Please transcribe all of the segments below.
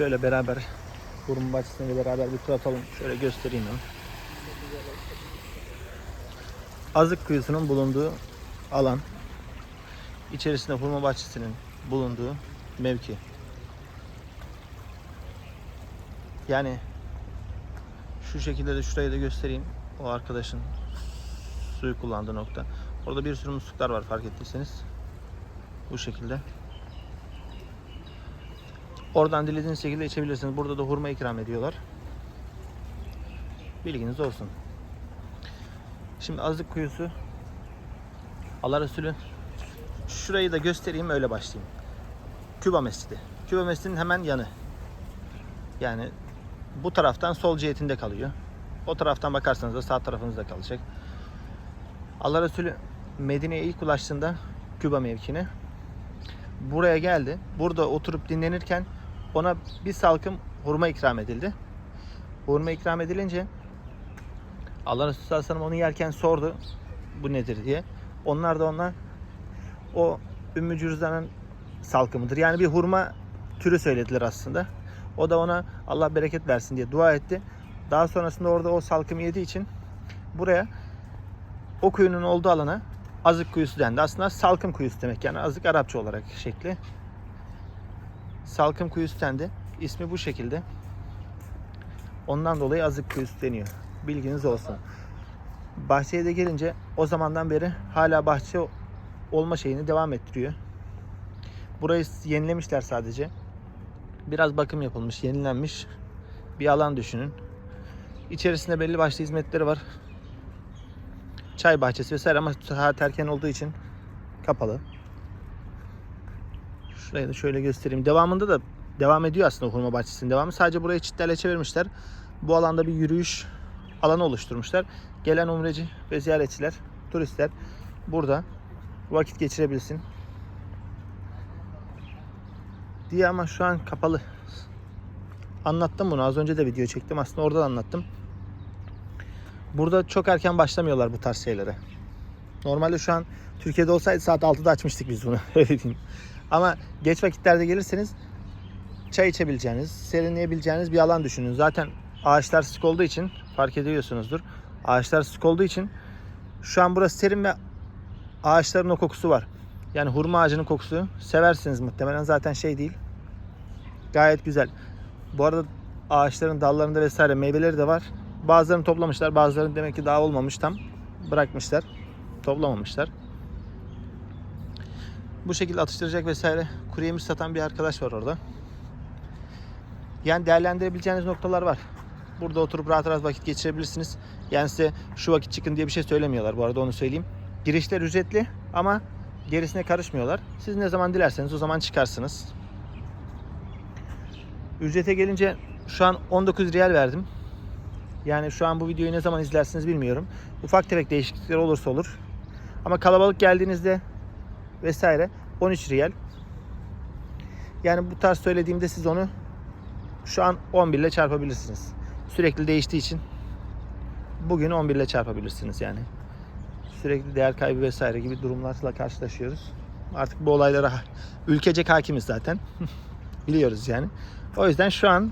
Şöyle beraber Burun bahçesinde beraber bir tur atalım. Şöyle göstereyim onu. Azık kuyusunun bulunduğu alan. İçerisinde hurma bahçesinin bulunduğu mevki. Yani şu şekilde de şurayı da göstereyim. O arkadaşın suyu kullandığı nokta. Orada bir sürü musluklar var fark ettiyseniz. Bu şekilde. Oradan dilediğiniz şekilde içebilirsiniz. Burada da hurma ikram ediyorlar. Bilginiz olsun. Şimdi Azlık Kuyusu Allah Resulü şurayı da göstereyim öyle başlayayım. Küba Mescidi. Küba Mescidi'nin hemen yanı. Yani bu taraftan sol cihetinde kalıyor. O taraftan bakarsanız da sağ tarafınızda kalacak. Allah Resulü Medine'ye ilk ulaştığında Küba mevkine buraya geldi. Burada oturup dinlenirken ona bir salkım hurma ikram edildi. Hurma ikram edilince Allah Resulü sallallahu onu yerken sordu bu nedir diye. Onlar da ona o Ümmü Cürzan'ın salkımıdır. Yani bir hurma türü söylediler aslında. O da ona Allah bereket versin diye dua etti. Daha sonrasında orada o salkımı yediği için buraya o kuyunun olduğu alana azık kuyusu dendi. Aslında salkım kuyusu demek yani azık Arapça olarak şekli. Salkım kuyusu dendi. İsmi bu şekilde. Ondan dolayı azık kuyusu deniyor. Bilginiz olsun. Bahçeye de gelince o zamandan beri hala bahçe olma şeyini devam ettiriyor. Burayı yenilemişler sadece. Biraz bakım yapılmış, yenilenmiş bir alan düşünün. İçerisinde belli başlı hizmetleri var. Çay bahçesi vesaire ama saat erken olduğu için kapalı. Şurayı da şöyle göstereyim. Devamında da devam ediyor aslında hurma bahçesinin devamı. Sadece burayı çitlerle çevirmişler. Bu alanda bir yürüyüş alanı oluşturmuşlar. Gelen umreci ve ziyaretçiler, turistler burada vakit geçirebilsin. Diye ama şu an kapalı. Anlattım bunu. Az önce de video çektim. Aslında orada da anlattım. Burada çok erken başlamıyorlar bu tarz şeylere. Normalde şu an Türkiye'de olsaydı saat 6'da açmıştık biz bunu. Öyle diyeyim. Ama geç vakitlerde gelirseniz çay içebileceğiniz, serinleyebileceğiniz bir alan düşünün. Zaten ağaçlar sık olduğu için fark ediyorsunuzdur. Ağaçlar sık olduğu için şu an burası serin ve ağaçların o kokusu var. Yani hurma ağacının kokusu seversiniz muhtemelen zaten şey değil. Gayet güzel. Bu arada ağaçların dallarında vesaire meyveleri de var. Bazılarını toplamışlar, bazılarını demek ki daha olmamış tam bırakmışlar. Toplamamışlar. Bu şekilde atıştıracak vesaire kuru yemiş satan bir arkadaş var orada. Yani değerlendirebileceğiniz noktalar var. Burada oturup rahat rahat vakit geçirebilirsiniz. Yani size şu vakit çıkın diye bir şey söylemiyorlar bu arada onu söyleyeyim. Girişler ücretli ama gerisine karışmıyorlar. Siz ne zaman dilerseniz o zaman çıkarsınız. Ücrete gelince şu an 19 riyal verdim. Yani şu an bu videoyu ne zaman izlersiniz bilmiyorum. Ufak tefek değişiklikler olursa olur. Ama kalabalık geldiğinizde vesaire 13 riyal. Yani bu tarz söylediğimde siz onu şu an 11 ile çarpabilirsiniz. Sürekli değiştiği için bugün 11 ile çarpabilirsiniz yani. Sürekli değer kaybı vesaire gibi durumlarla karşılaşıyoruz. Artık bu olaylara ülkecek hakimiz zaten. Biliyoruz yani. O yüzden şu an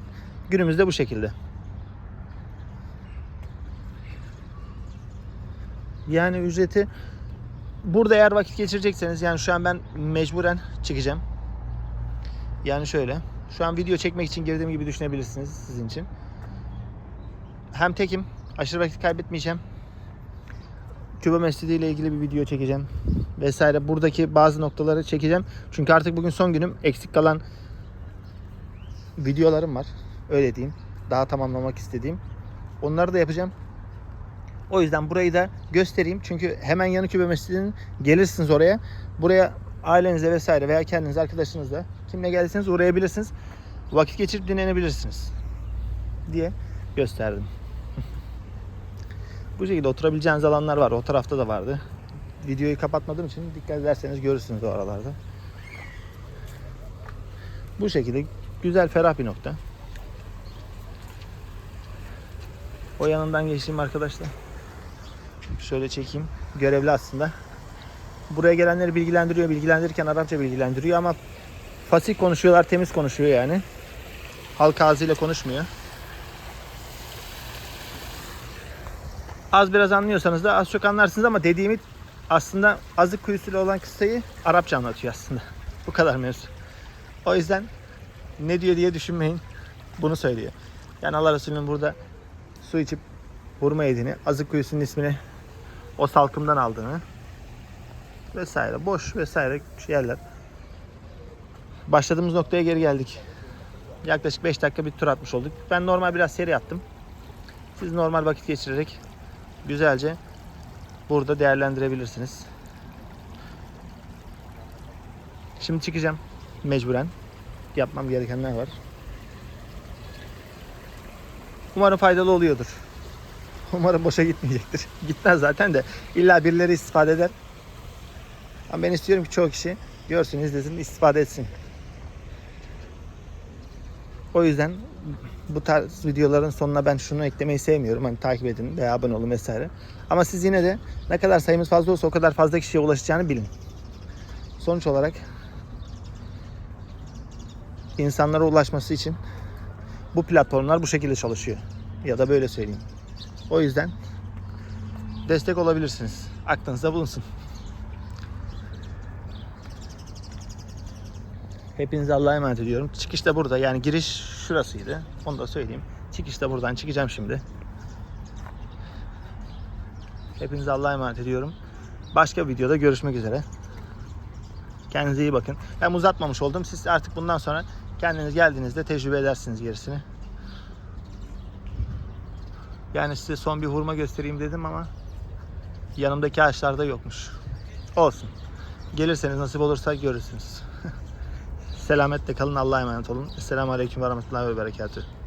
günümüzde bu şekilde. Yani ücreti burada eğer vakit geçirecekseniz yani şu an ben mecburen çıkacağım. Yani şöyle. Şu an video çekmek için girdiğim gibi düşünebilirsiniz sizin için. Hem tekim. Aşırı vakit kaybetmeyeceğim. Küba Mescidi ile ilgili bir video çekeceğim. Vesaire. Buradaki bazı noktaları çekeceğim. Çünkü artık bugün son günüm. Eksik kalan videolarım var. Öyle diyeyim. Daha tamamlamak istediğim. Onları da yapacağım. O yüzden burayı da göstereyim. Çünkü hemen yanı Kübe Mescidi'nin gelirsiniz oraya. Buraya ailenize vesaire veya kendiniz arkadaşınızla kimle geldiyseniz uğrayabilirsiniz. Vakit geçirip dinlenebilirsiniz. Diye gösterdim. Bu şekilde oturabileceğiniz alanlar var. O tarafta da vardı. Videoyu kapatmadığım için dikkat ederseniz görürsünüz o aralarda. Bu şekilde güzel ferah bir nokta. O yanından geçeyim arkadaşlar. Şöyle çekeyim. Görevli aslında. Buraya gelenleri bilgilendiriyor. Bilgilendirirken Arapça bilgilendiriyor ama fasih konuşuyorlar, temiz konuşuyor yani. Halk ağzıyla konuşmuyor. Az biraz anlıyorsanız da az çok anlarsınız ama dediğimi aslında azık kuyusuyla olan kıssayı Arapça anlatıyor aslında. Bu kadar mevzu. O yüzden ne diyor diye düşünmeyin. Bunu söylüyor. Yani Allah Resulü'nün burada su içip hurma yediğini, azık kuyusunun ismini o salkımdan aldığını vesaire. Boş vesaire yerler. Başladığımız noktaya geri geldik. Yaklaşık 5 dakika bir tur atmış olduk. Ben normal biraz seri attım. Siz normal vakit geçirerek güzelce burada değerlendirebilirsiniz. Şimdi çıkacağım mecburen. Yapmam gerekenler var. Umarım faydalı oluyordur. Umarım boşa gitmeyecektir. Gitmez zaten de illa birileri istifade eder. Ama ben istiyorum ki çoğu kişi görsün, izlesin, istifade etsin. O yüzden bu tarz videoların sonuna ben şunu eklemeyi sevmiyorum. Hani takip edin veya abone olun vesaire. Ama siz yine de ne kadar sayımız fazla olsa o kadar fazla kişiye ulaşacağını bilin. Sonuç olarak insanlara ulaşması için bu platformlar bu şekilde çalışıyor. Ya da böyle söyleyeyim. O yüzden destek olabilirsiniz. Aklınızda bulunsun. Hepinize Allah'a emanet ediyorum. Çıkış da burada. Yani giriş şurasıydı. Onu da söyleyeyim. Çıkış da buradan çıkacağım şimdi. Hepinize Allah'a emanet ediyorum. Başka bir videoda görüşmek üzere. Kendinize iyi bakın. Ben uzatmamış oldum. Siz artık bundan sonra kendiniz geldiğinizde tecrübe edersiniz gerisini. Yani size son bir hurma göstereyim dedim ama yanımdaki ağaçlarda yokmuş. Olsun. Gelirseniz nasip olursa görürsünüz. Selametle kalın. Allah'a emanet olun. Esselamu Aleyküm ve Rahmetullahi ve Berekatuhu.